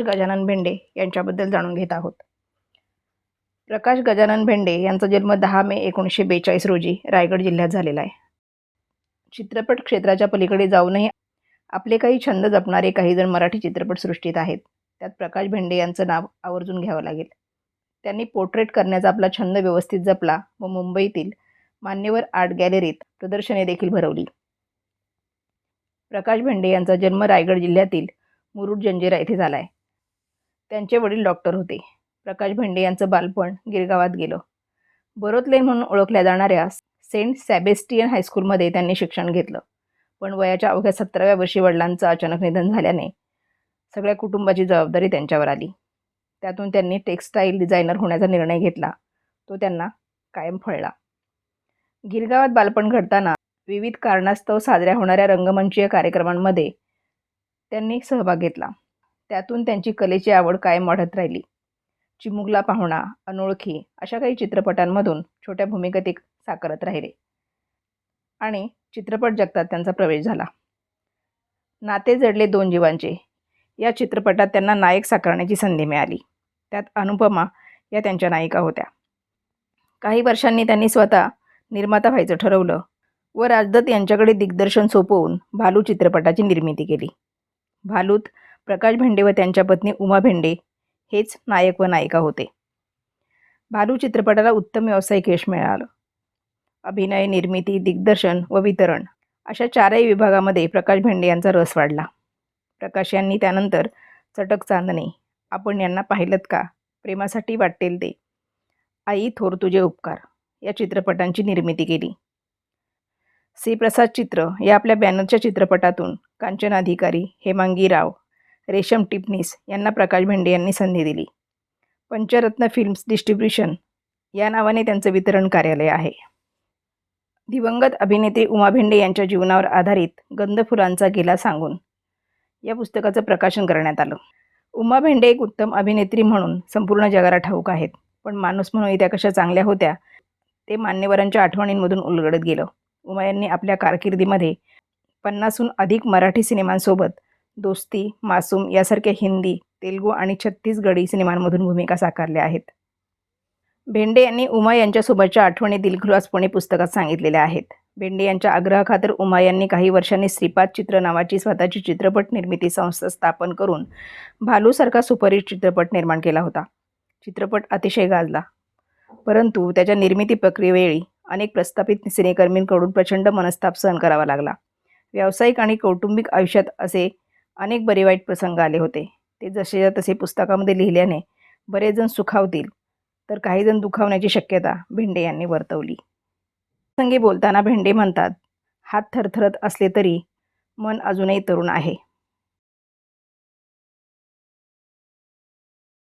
गजानन भेंडे यांच्याबद्दल जाणून घेत आहोत. प्रकाश गजानन भेंडे यांचा जन्म दहा मे एकोणीसशे बेचाळीस रोजी रायगड जिल्ह्यात झालेला आहे. चित्रपट क्षेत्राच्या पलीकडे जाऊनही आपले काही छंद जपणारे काही जण मराठी चित्रपटसृष्टीत आहेत. त्यात प्रकाश भेंडे यांचं नाव आवर्जून घ्यावं लागेल. त्यांनी पोर्ट्रेट करण्याचा आपला छंद व्यवस्थित जपला व मुंबईतील मान्यवर आर्ट गॅलरीत प्रदर्शने देखील भरवली. प्रकाश भेंडे यांचा जन्म रायगड जिल्ह्यातील मुरुड जंजिरा येथे झाला आहे. त्यांचे वडील डॉक्टर होते. प्रकाश भेंडे यांचं बालपण गिरगावात गेलं. बरोतले म्हणून ओळखल्या जाणाऱ्या सेंट सॅबेस्टियन हायस्कूलमध्ये त्यांनी शिक्षण घेतलं. पण वयाच्या अवघ्या सतराव्या वर्षी वडिलांचं अचानक निधन झाल्याने सगळ्या कुटुंबाची जबाबदारी त्यांच्यावर आली. त्यातून त्यांनी टेक्स्टाईल डिझायनर होण्याचा निर्णय घेतला. तो त्यांना कायम फळला. गिरगावात बालपण घडताना विविध कारणास्तव साजऱ्या होणाऱ्या रंगमंचीय कार्यक्रमांमध्ये त्यांनी सहभाग घेतला. त्यातून त्यांची कलेची आवड कायम वाढत राहिली. चिमुकला पाहुणा अनोळखी अशा काही चित्रपटांमधून छोट्या भूमिकेत एक साकारत राहिले. आणि चित्रपट जगतात त्यांचा प्रवेश झाला. नाते जडले दोन जीवांचे. या चित्रपटात त्यांना नायक साकारण्याची संधी मिळाली. त्यात अनुपमा या त्यांच्या नायिका होत्या. काही वर्षांनी त्यांनी स्वतः निर्माता व्हायचं ठरवलं व राजदत्त यांच्याकडे दिग्दर्शन सोपवून भालू चित्रपटाची निर्मिती केली. भालूत प्रकाश भेंडे व त्यांच्या पत्नी उमा भेंडे हेच नायक व नायिका होते. भालू चित्रपटाला उत्तम व्यावसायिक यश मिळालं. अभिनय निर्मिती दिग्दर्शन व वितरण अशा चारही विभागामध्ये प्रकाश भेंडे यांचा रस वाढला. प्रकाश यांनी त्यानंतर चटक चांदणे आपण यांना पाहिलत का? प्रेमासाठी वाटेल ते. आई थोर तुझे उपकार. या चित्रपटांची निर्मिती केली. श्रीप्रसाद चित्र या आपल्या बॅनरच्या चित्रपटातून कांचन अधिकारी हेमांगी राव रेशम टिपणीस यांना प्रकाश भेंडे यांनी संधी दिली. पंचरत्न फिल्म्स डिस्ट्रीब्युशन या नावाने त्यांचं वितरण कार्यालय आहे. दिवंगत अभिनेत्री उमा भेंडे यांच्या जीवनावर आधारित गंध फुलांचा गेला सांगून या पुस्तकाचं प्रकाशन करण्यात आलं. उमा भेंडे एक उत्तम अभिनेत्री म्हणून संपूर्ण जगाला ठाऊक आहेत पण माणूस म्हणून त्या कशा चांगल्या होत्या ते मान्यवरांच्या आठवणींमधून उलगडत गेलं. उमा यांनी आपल्या कारकिर्दीमध्ये पन्नासहून अधिक मराठी सिनेमांसोबत दोस्ती मासूम यासारख्या हिंदी तेलगू आणि छत्तीसगडी सिनेमांमधून भूमिका साकारल्या आहेत. भेंडे यांनी उमा यांच्यासोबतच्या आठवणी दिलखुलासपणे पुस्तकात सांगितलेल्या आहेत. भेंडे यांच्या आग्रहाखातर उमा यांनी काही वर्षांनी श्रीपाद चित्र नावाची स्वतःची चित्रपट निर्मिती संस्था स्थापन करून भालूसारखा सुपरहिट चित्रपट निर्माण केला होता. चित्रपट अतिशय गाजला. परंतु त्याच्या निर्मिती प्रक्रियेवेळी अनेक प्रस्थापित सिनेकर्मींकडून प्रचंड मनस्ताप सहन करावा लागला. व्यावसायिक आणि कौटुंबिक आयुष्यात असे अनेक बरे वाईट प्रसंग आले होते. ते जसेच्या तसे पुस्तकामध्ये लिहिल्याने बरेच जण सुखावतील. तर काही जण दुखावण्याची शक्यता भेंडे यांनी वर्तवली. प्रसंगी बोलताना भेंडे म्हणतात हात थरथरत असले तरी मन अजूनही तरुण आहे.